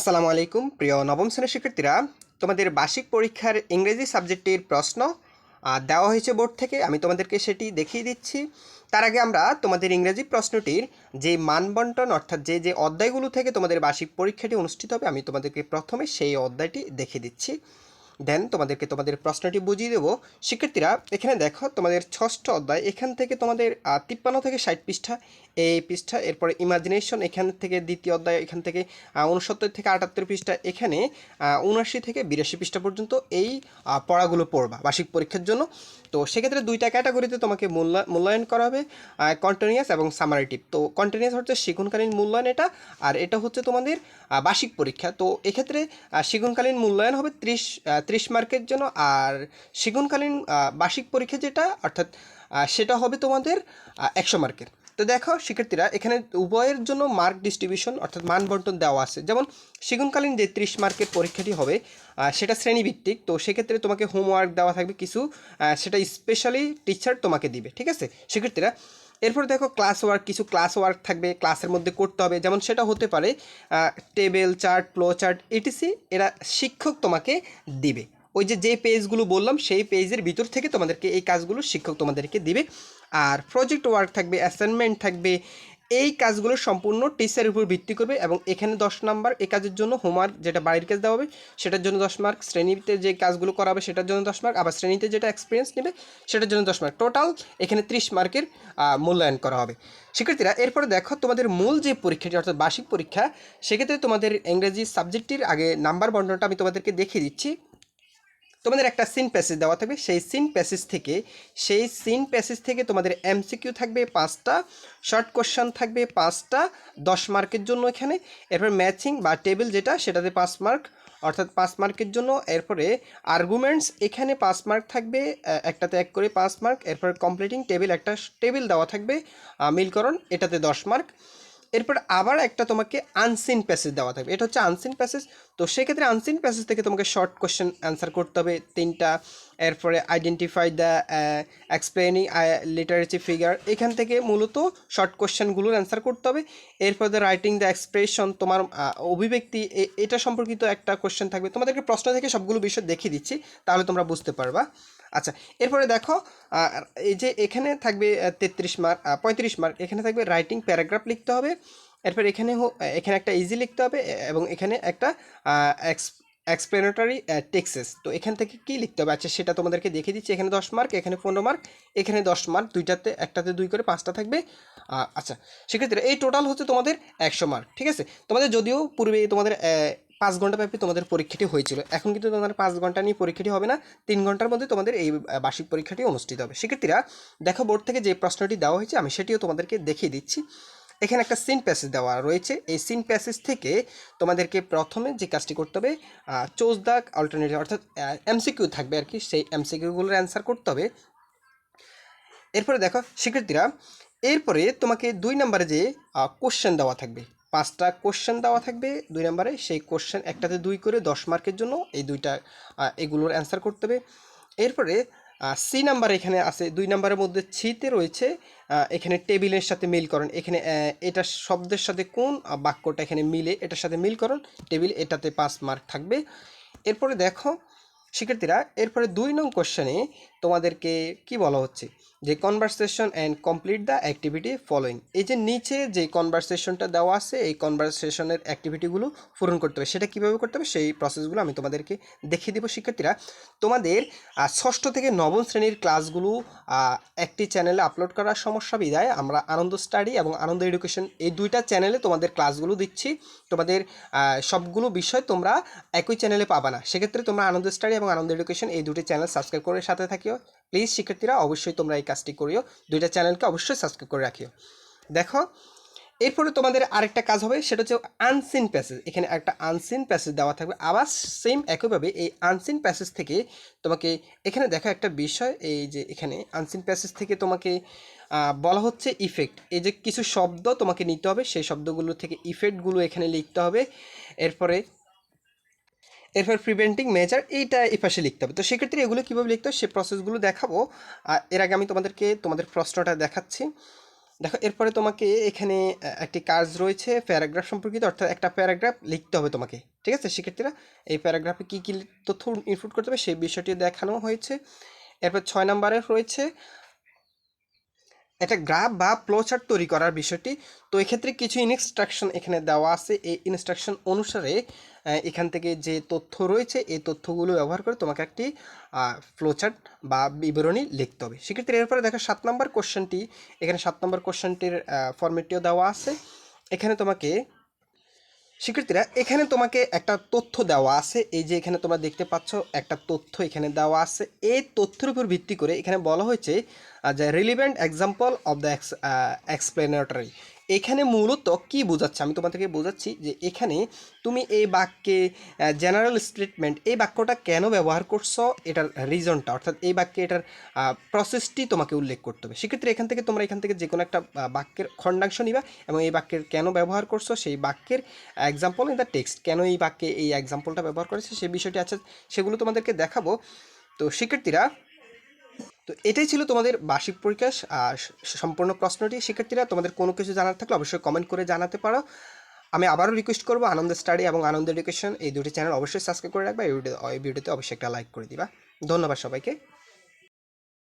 আসসালামু আলাইকুম, প্রিয় নবম শ্রেণির শিক্ষার্থীরা। তোমাদের বার্ষিক পরীক্ষার ইংরেজি সাবজেক্টের প্রশ্ন দেওয়া হয়েছে বোর্ড থেকে। আমি তোমাদেরকে সেটি দেখিয়ে দিচ্ছি। তার আগে আমরা তোমাদের ইংরেজি প্রশ্নটির যে মানবন্টন, অর্থাৎ যে যে অধ্যায়গুলো থেকে তোমাদের বার্ষিক পরীক্ষাটি অনুষ্ঠিত হবে, আমি তোমাদেরকে প্রথমে সেই অধ্যায়টি দেখিয়ে দিচ্ছি। দেন তোমাদেরকে তোমাদের প্রশ্নটি বুঝিয়ে দেবো। শিক্ষার্থীরা, এখানে দেখো তোমাদের ষষ্ঠ অধ্যায়, এখান থেকে তোমাদের তিপ্পান্ন থেকে ষাট পৃষ্ঠা। এই পৃষ্ঠা, এরপরে ইমাজিনেশন এখান থেকে দ্বিতীয় অধ্যায়, এখান থেকে উনসত্তর থেকে আটাত্তর পৃষ্ঠা। এখানে উনআশি থেকে বিরাশি পৃষ্ঠা পর্যন্ত এই পড়াগুলো পড়বা বার্ষিক পরীক্ষার জন্য। তো সেক্ষেত্রে দুইটা ক্যাটাগরিতে তোমাকে মূল্যা, মূল্যায়ন করা হবে কন্টিনিউয়াস এবং সামারেটিভ তো কন্টিনিউয়াস হচ্ছে শিক্ষণকালীন মূল্যায়ন এটা, আর এটা হচ্ছে তোমাদের বার্ষিক পরীক্ষা। তো এক্ষেত্রে শিক্ষণকালীন মূল্যায়ন হবে ত্রিশ ত্রিশ মার্কের জন্য আর আহ, বার্ষিক পরীক্ষা যেটা অর্থাৎ সেটা হবে তোমাদের একশো মার্কের। তো দেখো শিক্ষার্থীরা এখানে উভয়ের জন্য মার্ক ডিস্ট্রিবিউশন অর্থাৎ মান দেওয়া আছে। যেমন শিগুনকালীন যে ত্রিশ মার্কের পরীক্ষাটি হবে সেটা শ্রেণীভিত্তিক তো সেক্ষেত্রে তোমাকে হোমওয়ার্ক দেওয়া থাকবে কিছু সেটা স্পেশালি টিচার তোমাকে দিবে ঠিক আছে? শিক্ষার্থীরা এরপর দেখো ক্লাস ওয়ার্ক কিছু ক্লাস ওয়ার্ক থাকবে ক্লাসের মধ্যে করতে হবে। যেমন সেটা হতে পারে table chart flow chart etc এরা শিক্ষক তোমাকে দিবে। ওই যে যে পেজগুলো বললাম, সেই পেজের ভিতর থেকে তোমাদেরকে এই কাজগুলো শিক্ষক তোমাদেরকে দিবে। আর প্রজেক্ট ওয়ার্ক থাকবে অ্যাসাইনমেন্ট থাকবে এই কাজগুলো সম্পূর্ণ টিচারের উপর ভিত্তি করবে এবং এখানে দশ নাম্বার এই কাজের জন্য হোমওয়ার্ক যেটা বাড়ির কাজ দেওয়া হবে, সেটার জন্য দশ মার্ক, শ্রেণীতে যে কাজগুলো করা হবে সেটার জন্য দশ মার্ক, আবার শ্রেণীতে যেটা এক্সপিরিয়েন্স নেবে সেটার জন্য দশ মার্ক। টোটাল এখানে ত্রিশ মার্কের মূল্যায়ন করা হবে। শিক্ষার্থীরা, এরপরে দেখো তোমাদের মূল যে পরীক্ষাটি, অর্থাৎ বার্ষিক পরীক্ষা, সেক্ষেত্রে তোমাদের ইংরেজি সাবজেক্টটির আগে নাম্বার বন্টনটা আমি তোমাদেরকে দেখিয়ে দিচ্ছি। তোমাদের একটা সিন প্যাসেজ দেওয়া থাকবে। সেই সিন প্যাসেজ থেকে, সেই সিন প্যাসেজ থেকে তোমাদের এমসিকিউ থাকবে পাঁচটা শর্ট কোশ্চেন থাকবে পাঁচটা, দশ মার্কের জন্য এখানে। এরপর ম্যাচিং বা টেবিল যেটা, সেটাতে পাঁচ মার্ক অর্থাৎ পাঁচ মার্কের জন্য। এরপরে আর্গুমেন্টস এখানে পাঁচ মার্ক থাকবে একটাতে এক করে পাঁচ মার্ক এরপরে কমপ্লিটিং টেবিল একটা টেবিল দেওয়া থাকবে মিলকরণ, এটাতে দশ মার্ক এরপর আবার একটা তোমাকে আনসিন প্যাসেজ দেওয়া থাকবে। এটা হচ্ছে আনসিন প্যাসেজ তো সেক্ষেত্রে আনসিন প্যাসেজ থেকে তোমাকে শর্ট কোশ্চেন অ্যান্সার করতে হবে তিনটা। এরপরে identify the explaining literary figure এখান থেকে মূলত শর্ট কোশ্চেনগুলোর অ্যান্সার করতে হবে। এরপর দ্য রাইটিং দ্য এক্সপ্রেশন তোমার অভিব্যক্তি, এ- এটা সম্পর্কিত একটা কোয়েশ্চেন থাকবে। তোমাদেরকে প্রশ্ন থেকে সবগুলো বিষয় দেখিয়ে দিচ্ছি, তাহলে তোমরা বুঝতে পারবা। আচ্ছা এরপরে দেখো এই যে এখানে থাকবে তেত্রিশ মার্ক পঁয়ত্রিশ মার্ক, এখানে থাকবে রাইটিং প্যারাগ্রাফ লিখতে হবে, এরপর এখানে এখানে একটা ইজি লিখতে হবে এবং এখানে একটা এক্স এক্সপ্লেনেটারি টেক্সেস তো এখান থেকে কি লিখতে হবে? আচ্ছা সেটা তোমাদেরকে দেখে দিচ্ছি, এখানে দশ মার্ক, এখানে পনেরো মার্ক, এখানে দশ মার্ক, দুইটাতে, একটাতে দুই করে পাঁচটা থাকবে আচ্ছা সেক্ষেত্রে এই টোটাল হচ্ছে তোমাদের একশো মার্ক, ঠিক আছে? তোমাদের যদিও পূর্বে তোমাদের পাঁচ ঘণ্টা ব্যাপী তোমাদের পরীক্ষাটি হয়েছিল। এখন কিন্তু তোমাদের পাঁচ ঘণ্টা নিয়ে পরীক্ষাটি হবে না, তিন ঘণ্টার মধ্যে তোমাদের এই বার্ষিক পরীক্ষাটি অনুষ্ঠিত হবে। শিক্ষার্থীরা, দেখো বোর্ড থেকে যে প্রশ্নটি দেওয়া হয়েছে, আমি সেটিও তোমাদেরকে দেখিয়ে দিচ্ছি। এখানে একটা সিন প্যাসেজ দেওয়া রয়েছে। এই সিন প্যাসেজ থেকে তোমাদেরকে প্রথমে যে কাজটি করতে হবে চোজ দাগ অল্টারনেটিভ অর্থাৎ এমসিকিউ থাকবে আর কি। সেই এমসিকিউগুলোর অ্যান্সার করতে হবে। এরপরে দেখো, শিক্ষার্থীরা, এরপরে তোমাকে দুই নম্বরে যে কোশ্চেন দেওয়া থাকবে। পাঁচটা কোশ্চেন দেওয়া থাকবে দুই নম্বরে। সেই কোশ্চেন একটাতে দুই করে দশ মার্কের জন্য এই দুইটা এগুলোর অ্যান্সার করতে হবে। এরপরে সি নাম্বার এখানে আছে। দুই নাম্বারের মধ্যে ছিতে রয়েছে। এখানে টেবিলের সাথে মিল মিলকরণ এখানে এটা শব্দের সাথে কোন বাক্যটা এখানে মিলে এটার সাথে মিল মিলকরণ টেবিল এটাতে পাঁচ মার্ক থাকবে। এরপরে দেখো শিক্ষার্থীরা, এরপরে দুই নং কোশ্চেনে তোমাদেরকে কি বলা হচ্ছে? যে conversation and complete the activity following এই যে নিচে যে কনভারসেশনটা দেওয়া আছে, এই কনভারসেশনের অ্যাক্টিভিটিগুলো পূরণ করতে হবে। সেটা কীভাবে করতে হবে? সেই প্রসেসগুলো আমি তোমাদেরকে দেখিয়ে দেবো শিক্ষার্থীরা। তোমাদের ষষ্ঠ থেকে নবম শ্রেণির ক্লাসগুলো একটি চ্যানেলে আপলোড করার সমস্যা বিদায় আমরা আনন্দ স্টাডি এবং আনন্দ এডুকেশন এই দুইটা চ্যানেলে তোমাদের ক্লাসগুলো দিচ্ছি। তোমাদের সবগুলো বিষয় তোমরা একই চ্যানেলে পাবা না। সেক্ষেত্রে তোমরা আনন্দ স্টাডি এবং আনন্দ এডুকেশন এই দুটি চ্যানেল সাবস্ক্রাইব করে সাথে থাকিও। প্লিজ শিক্ষার্থীরা, অবশ্যই তোমরা এই কাজটি করিও। দুইটা চ্যানেলকে অবশ্যই সাবস্ক্রাইব করে রাখিও। দেখো, এরপরে তোমাদের আরেকটা কাজ হবে, সেটা হচ্ছে আনসিন প্যাসেজ এখানে একটা আনসিন প্যাসেজ দেওয়া থাকবে। আবার সেম একইভাবে এই আনসিন প্যাসেজ থেকে তোমাকে এখানে দেখো একটা বিষয়, এই যে এখানে আনসিন প্যাসেজ থেকে তোমাকে বলা হচ্ছে ইফেক্ট এই যে কিছু শব্দ তোমাকে নিতে হবে, সেই শব্দগুলো থেকে ইফেক্টগুলো এখানে লিখতে হবে। এরপরে এরপর প্রিভেন্টিং মেজার এইটা এই পাশে লিখতে হবে। তো সেক্ষেত্রে এগুলো কীভাবে লিখতে হবে সে প্রসেসগুলো দেখাবো। আর এর আগে আমি তোমাদেরকে, তোমাদের প্রশ্নটা দেখাচ্ছি। দেখো, এরপরে তোমাকে এখানে একটি কাজ রয়েছে প্যারাগ্রাফ সম্পর্কিত, অর্থাৎ একটা প্যারাগ্রাফ লিখতে হবে তোমাকে। ঠিক আছে? শিক্ষার্থীরা এই প্যারাগ্রাফে কী কী তথ্য ইনক্লুড করতে হবে সেই বিষয়টি দেখানো হয়েছে। এরপর ছয় নম্বরে রয়েছে একটা গ্রাফ বা ফ্লোচার্ট তৈরি করার বিষয়টি। তো এক্ষেত্রে কিছু ইনস্ট্রাকশন এখানে দেওয়া আছে। এই ইনস্ট্রাকশন অনুসারে এখান থেকে যে তথ্য রয়েছে, এই তথ্যগুলো ব্যবহার করে তোমাকে একটি ফ্লোচার্ট বা বিবরণী লিখতে হবে। সেক্ষেত্রে এরপরে দেখো সাত নম্বর কোশ্চেনটি এখানে সাত নম্বর কোশ্চেনটির ফর্মেটটিও দেওয়া আছে। এখানে তোমাকে শিক্ষার্থীরা, এখানে তোমাকে একটা তথ্য দেওয়া আছে। এই যে এখানে তোমরা দেখতে পাচ্ছ, একটা তথ্য এখানে দেওয়া আছে। এই তথ্যের উপর ভিত্তি করে এখানে বলা হয়েছে যে relevant example of the explanatory এখানে মূলত কি বোঝাচ্ছে? আমি তোমাদেরকে বোঝাচ্ছি যে এখানে তুমি এই বাক্যে জেনারেল স্টেটমেন্ট এই বাক্যটা কেন ব্যবহার করছ? এটার রিজনটা অর্থাৎ এই বাক্যে এটার প্রসেসটি তোমাকে উল্লেখ করতে হবে। সেক্ষেত্রে এখান থেকে তোমরা এখান থেকে যে কোনো একটা বাক্যের খণ্ডাংশ নিবা এবং এই বাক্যের কেন ব্যবহার করছ? সেই বাক্যের এক্সাম্পল ইন দ্য টেক্সট কেন এই বাক্যে এই এক্সাম্পলটা ব্যবহার করেছে? সেই বিষয়টি আছে, সেগুলো তোমাদেরকে দেখাবো। তো শিক্ষার্থীরা তো এটাই ছিল তোমাদের বার্ষিক পরীক্ষা। সম্পূর্ণ প্রশ্নটি শিক্ষার্থীরা তোমাদের কোনো কিছু জানার থাকলে অবশ্যই কমেন্ট করে জানাতে পারো। আমি আবারও রিকোয়েস্ট করব আনন্দ স্টাডি এবং আনন্দ এডুকেশন এই দুটি চ্যানেল অবশ্যই সাবস্ক্রাইব করে রাখবা। এই ভিডিওতে অবশ্যই একটা লাইক করে দিবা। ধন্যবাদ সবাইকে।